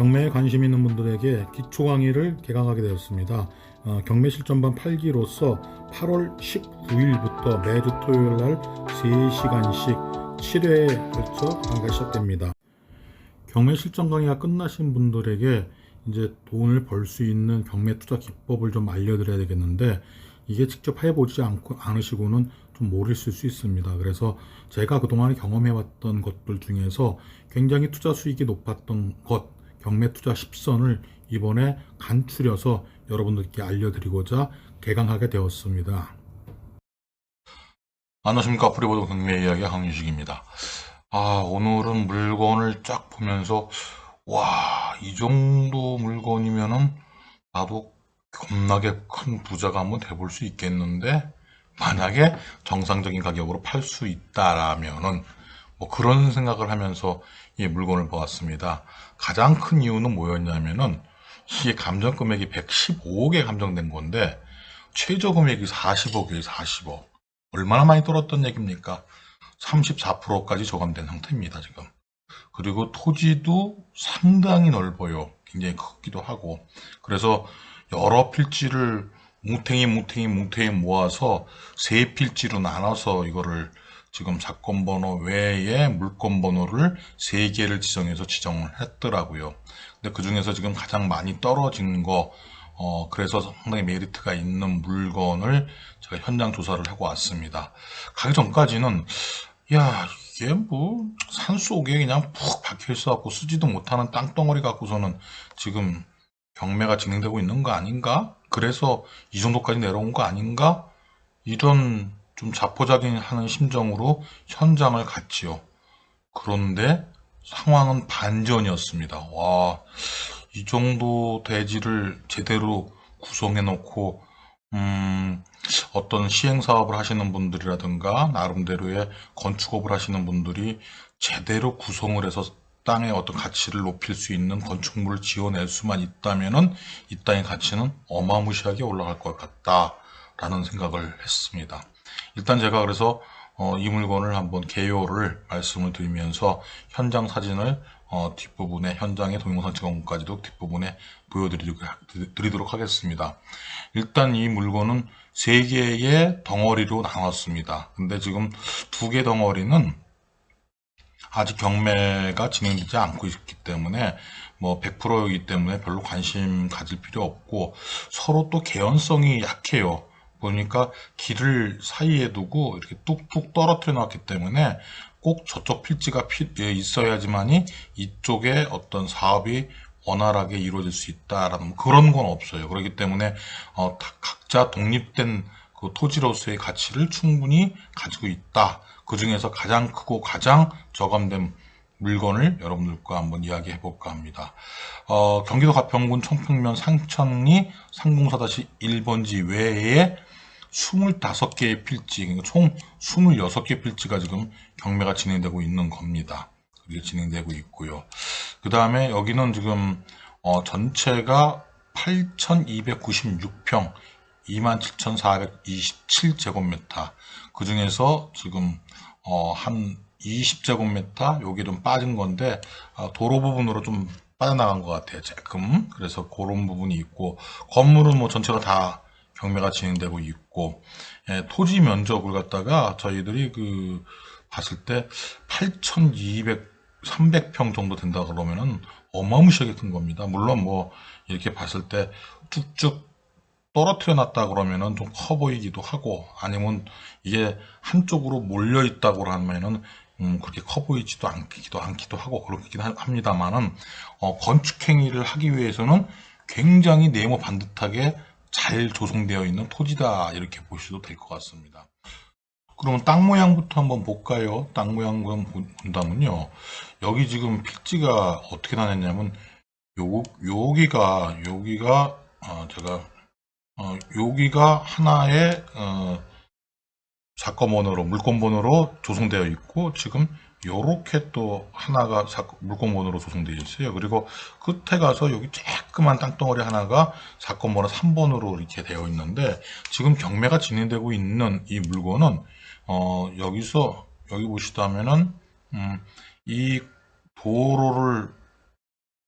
경매에 관심 있는 분들에게 기초 강의를 개강하게 되었습니다. 어, 경매 실전반 8기로서 8월 19일부터 매주 토요일 날 3시간씩 7회에 걸쳐 강의가 시작됩니다. 경매 실전 강의가 끝나신 분들에게 이제 돈을 벌 수 있는 경매 투자 기법을 좀 알려드려야 되겠는데 이게 직접 해보지 않고 않으시고는 좀 모르실 수 있습니다. 그래서 제가 그동안 경험해왔던 것들 중에서 굉장히 투자 수익이 높았던 것, 경매 투자 10선을 이번에 간추려서 여러분들께 알려드리고자 개강하게 되었습니다. 안녕하십니까 프리보드 경매 이야기 황유식입니다. 아 오늘은 물건을 쫙 보면서 와 이 정도 물건이면은 나도 겁나게 큰 부자가 한번 돼볼 수 있겠는데 만약에 정상적인 가격으로 팔 수 있다라면은 뭐 그런 생각을 하면서 이 물건을 보았습니다. 가장 큰 이유는 뭐였냐면은 이게 감정 금액이 115억에 감정된 건데 최저 금액이 40억이에요, 40억. 얼마나 많이 떨었던 얘기입니까? 34%까지 저감된 상태입니다, 지금. 그리고 토지도 상당히 넓어요. 굉장히 크기도 하고. 그래서 여러 필지를 뭉탱이 뭉탱이 뭉탱이 모아서 세 필지로 나눠서 이거를 지금 사건 번호 외에 물건 번호를 세 개를 지정해서 지정을 했더라고요. 근데 그 중에서 지금 가장 많이 떨어진 거, 어, 그래서 상당히 메리트가 있는 물건을 제가 현장 조사를 하고 왔습니다. 가기 전까지는, 야, 이게 뭐, 산 속에 그냥 푹 박혀 있어갖고 쓰지도 못하는 땅덩어리 갖고서는 지금 경매가 진행되고 있는 거 아닌가? 그래서 이 정도까지 내려온 거 아닌가? 이런 좀 자포자기 하는 심정으로 현장을 갔지요. 그런데 상황은 반전이었습니다. 와, 이 정도 대지를 제대로 구성해 놓고, 음, 어떤 시행사업을 하시는 분들이라든가, 나름대로의 건축업을 하시는 분들이 제대로 구성을 해서 땅의 어떤 가치를 높일 수 있는 건축물을 지어낼 수만 있다면은 이 땅의 가치는 어마무시하게 올라갈 것 같다라는 생각을 했습니다. 일단 제가 그래서 어, 이 물건을 한번 개요를 말씀을 드리면서 현장 사진을 어, 뒷부분에 현장의 동영상 찍어까지도 뒷부분에 보여드리도록 하겠습니다. 일단 이 물건은 세 개의 덩어리로 나눴습니다. 근데 지금 두 개 덩어리는 아직 경매가 진행되지 않고 있기 때문에 뭐 100%이기 때문에 별로 관심 가질 필요 없고 서로 또 개연성이 약해요. 보니까 길을 사이에 두고 이렇게 뚝뚝 떨어뜨려 놨기 때문에 꼭 저쪽 필지가 피- 예, 있어야지만이 이쪽에 어떤 사업이 원활하게 이루어질 수 있다라는 그런 건 없어요. 그렇기 때문에 어, 다 각자 독립된 그 토지로서의 가치를 충분히 가지고 있다. 그 중에서 가장 크고 가장 저감된 물건을 여러분들과 한번 이야기해 볼까 합니다. 어, 경기도 가평군 청평면 상천리 상공사 1번지 외에 25개의 필지, 그러니까 총 26개 필지가 지금 경매가 진행되고 있는 겁니다. 그게 진행되고 있고요. 그 다음에 여기는 지금 어, 전체가 8,296평, 27,427제곱미터. 그 중에서 지금 어, 한 20제곱미터 여기는 빠진 건데 아, 도로 부분으로 좀 빠져나간 것 같아요. 조금. 그래서 그런 부분이 있고 건물은 뭐 전체가 다 경매가 진행되고 있고 예, 토지 면적을 갖다가 저희들이 그 봤을 때 8,200, 300평 정도 된다 그러면은 어마무시하게 큰 겁니다. 물론 뭐 이렇게 봤을 때 쭉쭉 떨어뜨려 놨다 그러면은 좀 커 보이기도 하고 아니면 이게 한쪽으로 몰려 있다고 하면은 음, 그렇게 커 보이지도 않기도 않기도 하고 그렇긴 하- 합니다만은 어, 건축 행위를 하기 위해서는 굉장히 네모 반듯하게 잘 조성되어 있는 토지다 이렇게 보셔도 될 것 같습니다. 그러면 땅 모양부터 한번 볼까요? 땅 모양 을 본다면요. 여기 지금 필지가 어떻게 나눴냐면 요 여기가 여기가 어, 제가 어, 여기가 하나의 어, 사건 번호로 물건 번호로 조성되어 있고 지금 요렇게 또 하나가 물건 번호로 조성되어 있어요. 그리고 끝에 가서 여기 쬐끄만 땅덩어리 하나가 사건 번호 3번으로 이렇게 되어 있는데 지금 경매가 진행되고 있는 이 물건은 어 여기서 여기 보시다면은 음, 이 도로를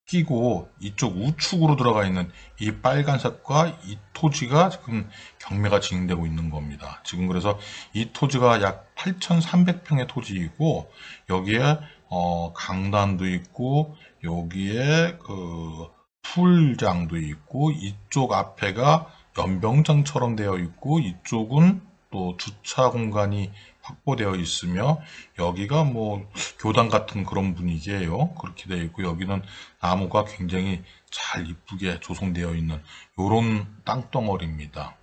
끼고 이쪽 우측으로 들어가 있는 이 빨간색과 이 토지가 지금 경매가 진행되고 있는 겁니다. 지금 그래서 이 토지가 약 8,300평의 토지이고 여기에 어, 강단도 있고 여기에 그 풀장도 있고 이쪽 앞에가 연병장처럼 되어 있고 이쪽은 또 주차 공간이 확보되어 있으며 여기가 뭐 교당 같은 그런 분위기예요. 그렇게 되어 있고 여기는 나무가 굉장히 잘 이쁘게 조성되어 있는 요런 땅덩어리입니다.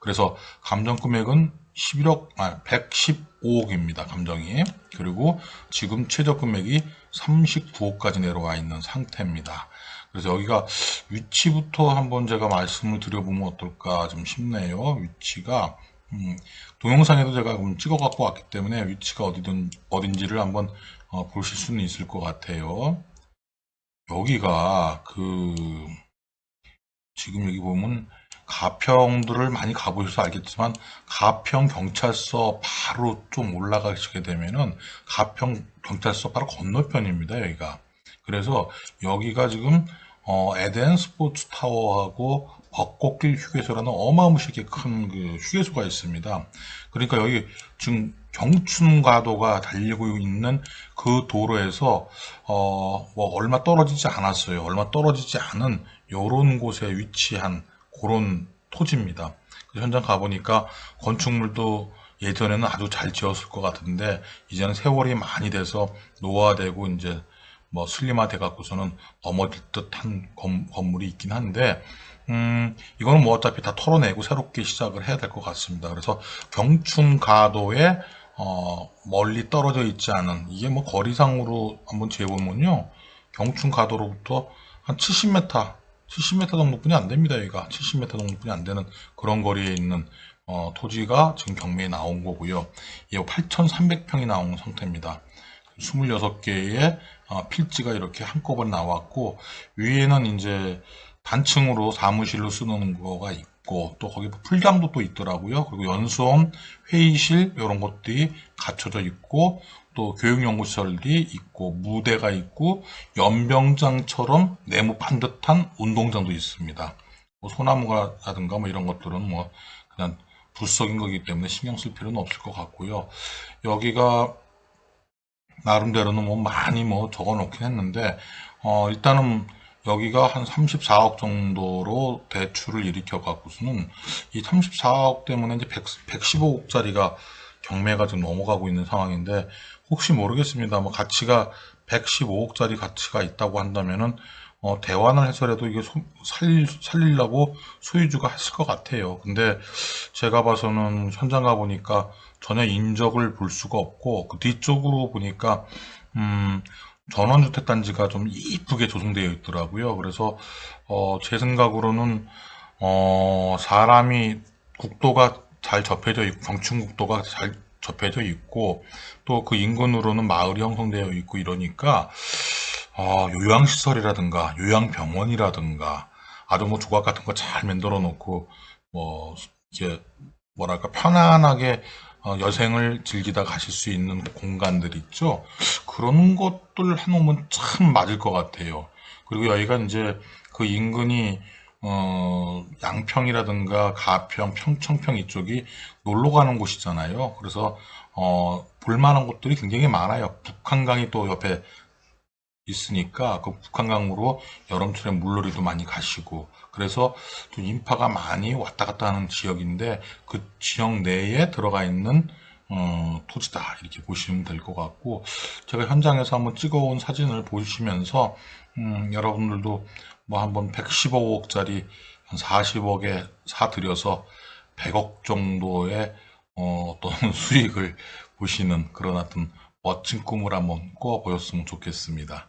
그래서 감정 금액은 11억, 아, 115억입니다. 감정이. 그리고 지금 최저 금액이 39억까지 내려와 있는 상태입니다. 그래서 여기가 위치부터 한번 제가 말씀을 드려보면 어떨까 좀 싶네요. 위치가 음, 동영상에도 제가 찍어 갖고 왔기 때문에 위치가 어디든 어딘지를 한번 어, 보실 수는 있을 것 같아요. 여기가 그 지금 여기 보면 가평들을 많이 가보셔서 알겠지만 가평 경찰서 바로 좀 올라가시게 되면은 가평 경찰서 바로 건너편입니다 여기가 그래서 여기가 지금 어, 에덴 스포츠 타워하고 벚꽃길 휴게소라는 어마무시하게 큰 그 휴게소가 있습니다. 그러니까 여기 지금 경춘과도가 달리고 있는 그 도로에서 어, 뭐 얼마 떨어지지 않았어요. 얼마 떨어지지 않은 요런 곳에 위치한 그런 토지입니다. 현장 가보니까 건축물도 예전에는 아주 잘 지었을 것 같은데 이제는 세월이 많이 돼서 노화되고 이제 뭐 슬림화 돼 갖고서는 넘어질 듯한 건, 건물이 있긴 한데 음, 이거는 뭐 어차피 다 털어내고 새롭게 시작을 해야 될 것 같습니다. 그래서 경춘 가도에 어, 멀리 떨어져 있지 않은 이게 뭐 거리상으로 한번 재보면요. 경춘 가도로부터 한 70m, 70m 정도뿐이 안 됩니다. 여기가 70m 정도뿐이 안 되는 그런 거리에 있는 어, 토지가 지금 경매에 나온 거고요. 이 8,300평이 나온 상태입니다. 26개의 어, 필지가 이렇게 한꺼번에 나왔고 위에는 이제 단층으로 사무실로 쓰는 거가 있고 또 거기 풀장도 또 있더라고요. 그리고 연수원, 회의실 이런 것들이 갖춰져 있고 또 교육연구시설이 있고 무대가 있고 연병장처럼 네모판 듯한 운동장도 있습니다. 뭐 소나무가라든가 뭐 이런 것들은 뭐 그냥 불석인 거기 때문에 신경 쓸 필요는 없을 것 같고요. 여기가 나름대로는 뭐 많이 뭐 적어 놓긴 했는데 어 일단은 여기가 한 34억 정도로 대출을 일으켜 갖고서는 이 34억 때문에 이제 100, 115억짜리가 경매가 좀 넘어가고 있는 상황인데 혹시 모르겠습니다. 뭐 가치가 115억짜리 가치가 있다고 한다면은 어, 대환을 해서라도 이게 소- 살릴, 살리려고 소유주가 했을 것 같아요. 근데 제가 봐서는 현장 가보니까 전혀 인적을 볼 수가 없고 그 뒤쪽으로 보니까 음, 전원주택 단지가 좀 이쁘게 조성되어 있더라고요. 그래서 어, 제 생각으로는 어, 사람이 국도가 잘 접해져 있고 경춘국도가 잘 접해져 있고 또 그 인근으로는 마을이 형성되어 있고 이러니까 어, 요양시설이라든가 요양병원이라든가 아주 뭐 조각 같은 거 잘 만들어 놓고 뭐 이게 뭐랄까 편안하게 어, 여생을 즐기다 가실 수 있는 공간들 있죠. 그런 것들 해놓으면 참 맞을 것 같아요. 그리고 여기가 이제 그 인근이 어, 양평이라든가 가평, 평청평 이쪽이 놀러 가는 곳이잖아요. 그래서 어, 볼만한 곳들이 굉장히 많아요. 북한강이 또 옆에 있으니까 그 북한강으로 여름철에 물놀이도 많이 가시고 그래서 좀 인파가 많이 왔다 갔다 하는 지역인데 그 지역 내에 들어가 있는 어, 토지다 이렇게 보시면 될 것 같고 제가 현장에서 한번 찍어온 사진을 보시면서 음, 여러분들도 뭐 한번 115억짜리 한 40억에 사들여서 100억 정도의 어, 어떤 수익을 보시는 그런 어떤 멋진 꿈을 한번 꿔 보였으면 좋겠습니다.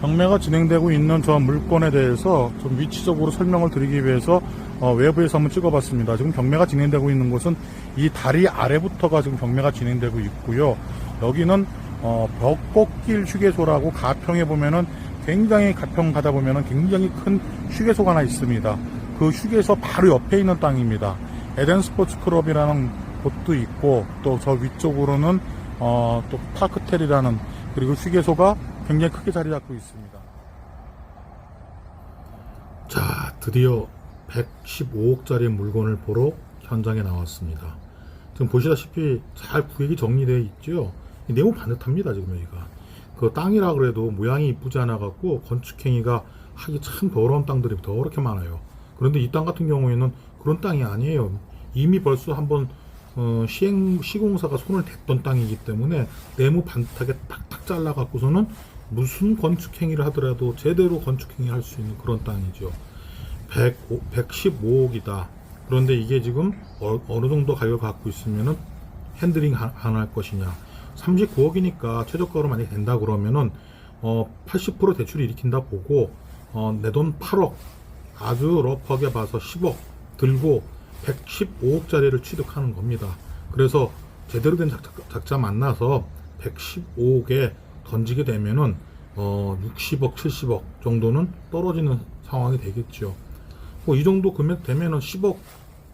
경매가 진행되고 있는 저 물건에 대해서 좀 위치적으로 설명을 드리기 위해서 어, 외부에서 한번 찍어봤습니다. 지금 경매가 진행되고 있는 곳은 이 다리 아래부터가 지금 경매가 진행되고 있고요. 여기는 어, 벽곡길 휴게소라고 가평에 보면은 굉장히 가평 가다 보면은 굉장히 큰 휴게소가 하나 있습니다. 그 휴게소 바로 옆에 있는 땅입니다. 에덴 스포츠 클럽이라는 곳도 있고 또 저 위쪽으로는 어, 또 파크텔이라는 그리고 휴게소가 굉장히 크게 자리 잡고 있습니다. 자, 드디어 115억짜리 물건을 보러 현장에 나왔습니다. 지금 보시다시피 잘 구획이 정리되어 있죠. 내용 반듯합니다, 지금 여기가. 그 땅이라 그래도 모양이 이쁘지 않아 갖고 건축행위가 하기 참 더러운 땅들이 더럽게 많아요. 그런데 이 땅 같은 경우에는 그런 땅이 아니에요. 이미 벌써 한번 어, 시행 시공사가 손을 댔던 땅이기 때문에 네모 반듯하게 탁탁 잘라 갖고서는 무슨 건축 행위를 하더라도 제대로 건축 행위 할수 있는 그런 땅이죠. 105, 115억이다. 그런데 이게 지금 어, 느 정도 가격을 갖고 있으면은 핸들링 안 할 것이냐. 39억이니까 최저가로 만약에 된다 그러면은 어, 80% 대출을 일으킨다 보고 어, 내 돈 8억 아주 러프하게 봐서 10억 들고 115억짜리를 취득하는 겁니다. 그래서 제대로 된 작자, 작자 만나서 115억에 던지게 되면은 어 60억, 70억 정도는 떨어지는 상황이 되겠죠. 뭐 이 정도 금액 되면은 10억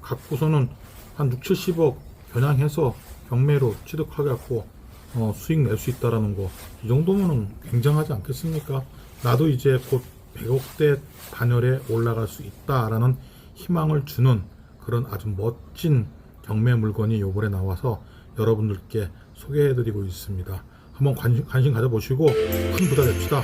갖고서는 한 6, 70억 겨냥해서 경매로 취득하게 갖고 어, 수익 낼 수 있다라는 거. 이 정도면은 굉장하지 않겠습니까? 나도 이제 곧 100억대 단열에 올라갈 수 있다라는 희망을 주는 그런 아주 멋진 경매 물건이 요번에 나와서 여러분들께 소개해드리고 있습니다. 한번 관심, 관심 가져보시고 큰 부자 됩시다.